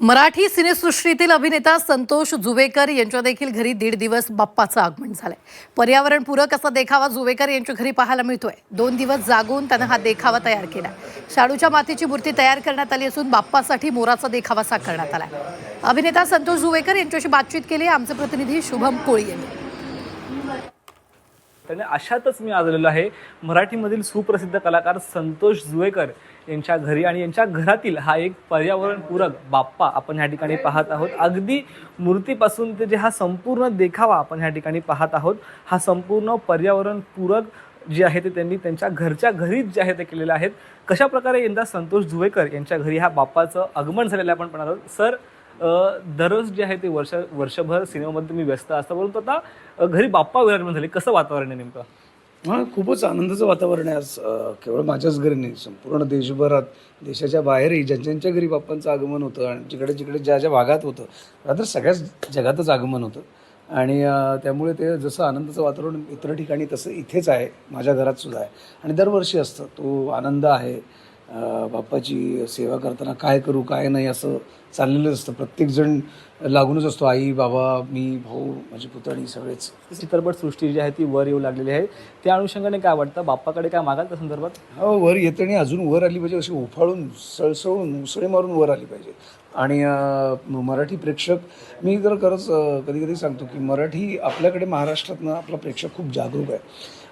मराठी सिनेसृष्टीतील अभिनेता संतोष जुवेकर यांच्या देखील घरी दीड दिवस बाप्पाचं आगमन झालंय. पर्यावरणपूरक असा देखावा जुवेकर यांच्या घरी पाहायला मिळतोय. दोन दिवस जागून त्यानं हा देखावा तयार केला शाडूच्या मातीची मूर्ती तयार करण्यात आली असून बाप्पासाठी मोराचा देखावा साकारण्यात आला अभिनेता संतोष जुवेकर यांच्याशी बातचीत केली. आमचे प्रतिनिधी शुभम कोळी यांनी. त्याने अशातच मी आजलेलो आहे. मराठीमधील सुप्रसिद्ध कलाकार संतोष जुवेकर यांच्या घरी आणि यांच्या घरातील हा एक पर्यावरणपूरक बाप्पा आपण ह्या ठिकाणी पाहत आहोत. अगदी मूर्तीपासून ते जे हा संपूर्ण देखावा आपण ह्या ठिकाणी पाहत आहोत हा संपूर्ण पर्यावरणपूरक जे आहे ते त्यांनी त्यांच्या घरच्या घरीच जे आहे ते केलेले आहेत. कशाप्रकारे यंदा संतोष जुवेकर यांच्या घरी ह्या बाप्पाचं आगमन झालेलं आपण पाहणार आहोत. सर दररोज जे आहे ते वर्ष वर्षभर सिनेमामध्ये तुम्ही व्यस्त असता. परंतु आता घरी बाप्पा विराजमान झाले. कसं वातावरण आहे नेमकं? हा खूपच आनंदाचं वातावरण आहे आज. केवळ माझ्याच घरी नाही संपूर्ण देशभरात देशाच्या बाहेरही ज्यांच्या ज्यांच्या घरी बाप्पांचं आगमन होतं आणि जिकडे जिकडे ज्या ज्या भागात होतं रात्र सगळ्याच जगातच आगमन होतं. आणि त्यामुळे ते जसं आनंदाचं वातावरण इतर ठिकाणी तसं इथेच आहे. माझ्या घरात सुद्धा आहे. आणि दरवर्षी असतं. तो आनंद आहे. बाप्पाची सेवा करताना काय करू काय नाही असं चाललेलं असतं. प्रत्येकजण लागूनच असतो. आई बाबा मी भाऊ माझी पुतणी सगळेच. चित्रपट सृष्टी जी आहे ती वर येऊ लागलेली आहे. त्या अनुषंगाने काय वाटतं? बाप्पाकडे काय मागाल त्या संदर्भात? हो वर येते आणि अजून वर आली पाहिजे अशी उफाळून सळसळून मुसळे मारून वर आली पाहिजे. आणि मराठी प्रेक्षक मी जर खरंच कधी कधी सांगतो की मराठी आपल्याकडे महाराष्ट्रातनं आपला प्रेक्षक खूप जागरूक आहे.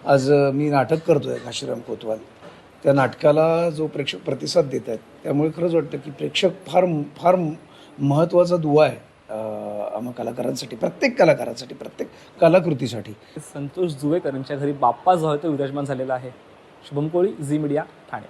आज मी नाटक करतो आहे काशीराम कोतवाल. त्या नाटकाला जो प्रेक्षक प्रतिसाद देत आहेत त्यामुळे खरंच वाटतं की प्रेक्षक फार फार महत्त्वाचा दुवा आहे आम्हा कलाकारांसाठी प्रत्येक कलाकारांसाठी प्रत्येक कलाकृतीसाठी. संतोष जुवेकर यांच्या घरी बाप्पा जो आहे तो विराजमान झालेला आहे. Shubham Koli Zee media Thane.